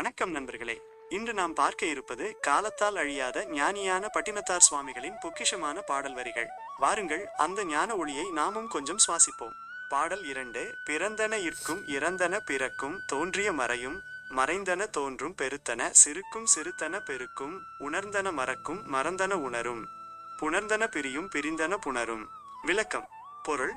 வணக்கம் நண்பர்களே. இன்று நாம் பார்க்க இருப்பது காலத்தால் அழியாத ஞானியான பட்டினத்தார் சுவாமிகளின் பொக்கிஷமான பாடல் வரிகள். வாருங்கள் அந்த ஞான ஒளியை நாமும் கொஞ்சம் சுவாசிப்போம். பாடல் இரண்டு பிறந்தன இற்கும் இறந்தன பிறக்கும் தோன்றிய மறையும் மறைந்தன தோன்றும் பெருத்தன சிறுக்கும் சிறுத்தன பெருக்கும் உணர்ந்தன மறக்கும் மறந்தன உணரும் புணர்ந்தன பிரியும் பிரிந்தன புணரும். விளக்கம் பொருள்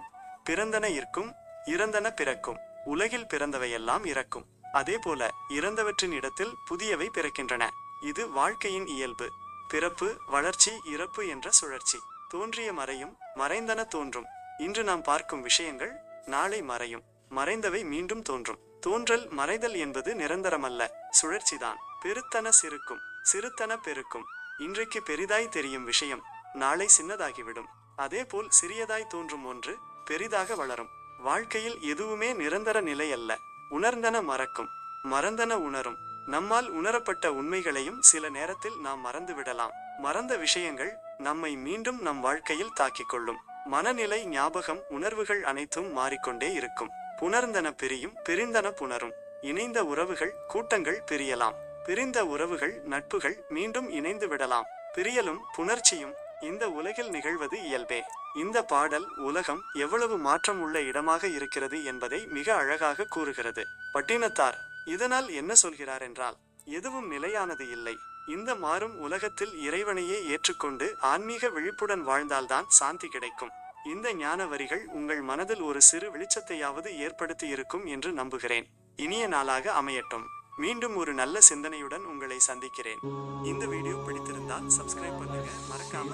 பிறந்தன இற்கும் இறந்தன பிறக்கும் உலகில் பிறந்தவையெல்லாம் இறக்கும். அதேபோல இறந்தவற்றின் இடத்தில் புதியவை பிறக்கின்றன. இது வாழ்க்கையின் இயல்பு. பிறப்பு வளர்ச்சி இறப்பு என்ற சுழற்சி. தோன்றிய மறையும் மறைந்தன தோன்றும். இன்று நாம் பார்க்கும் விஷயங்கள் நாளை மறையும். மறைந்தவை மீண்டும் தோன்றும். தோன்றல் மறைதல் என்பது நிரந்தரமல்ல. சுழற்சிதான். பெருத்தன சிறுக்கும். சிறுத்தன பெருக்கும். இன்றைக்கு பெரிதாய் தெரியும் விஷயம் நாளை சின்னதாகிவிடும். அதேபோல் சிறியதாய் தோன்றும் ஒன்று பெரிதாக வளரும். வாழ்க்கையில் எதுவுமே நிரந்தர நிலை அல்ல உணர்ந்தன மறக்கும் மறந்தன உணரும். நம்மால் உணரப்பட்ட உண்மைகளையும் சில நேரத்தில் நாம் மறந்து விடலாம். மறந்த விஷயங்கள் நம்மை மீண்டும் நம் வாழ்க்கையில் தாக்கிக் கொள்ளும். மனநிலை ஞாபகம் உணர்வுகள் அனைத்தும் மாறிக்கொண்டே இருக்கும். புணர்ந்தன பிரியும் பிரிந்தன புணரும். இணைந்த உறவுகள் கூட்டங்கள் பிரியலாம். பிரிந்த உறவுகள் நட்புகள் மீண்டும் இணைந்து விடலாம். பிரியலும் புணர்ச்சியும் இந்த உலகில் நிகழ்வது இயல்பே. இந்த பாடல் உலகம் எவ்வளவு மாற்றம் உள்ள இடமாக இருக்கிறது என்பதை மிக அழகாக கூறுகிறது. பட்டினத்தார் இதனால் என்ன சொல்கிறார் என்றால் எதுவும் நிலையானது இல்லை. இந்த மாறும் உலகத்தில் இறைவனையே ஏற்றுக்கொண்டு ஆன்மீக விழிப்புடன் வாழ்ந்தால்தான் சாந்தி கிடைக்கும். இந்த ஞான வரிகள் உங்கள் மனதில் ஒரு சிறு வெளிச்சத்தையாவது ஏற்படுத்தி இருக்கும் என்று நம்புகிறேன். இனிய நாளாக அமையட்டும். மீண்டும் ஒரு நல்ல சிந்தனையுடன் உங்களை சந்திக்கிறேன். இந்த வீடியோ பிடித்திருந்தால் சப்ஸ்கிரைப் பண்ணுங்க. மறக்காம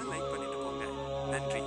நன்றி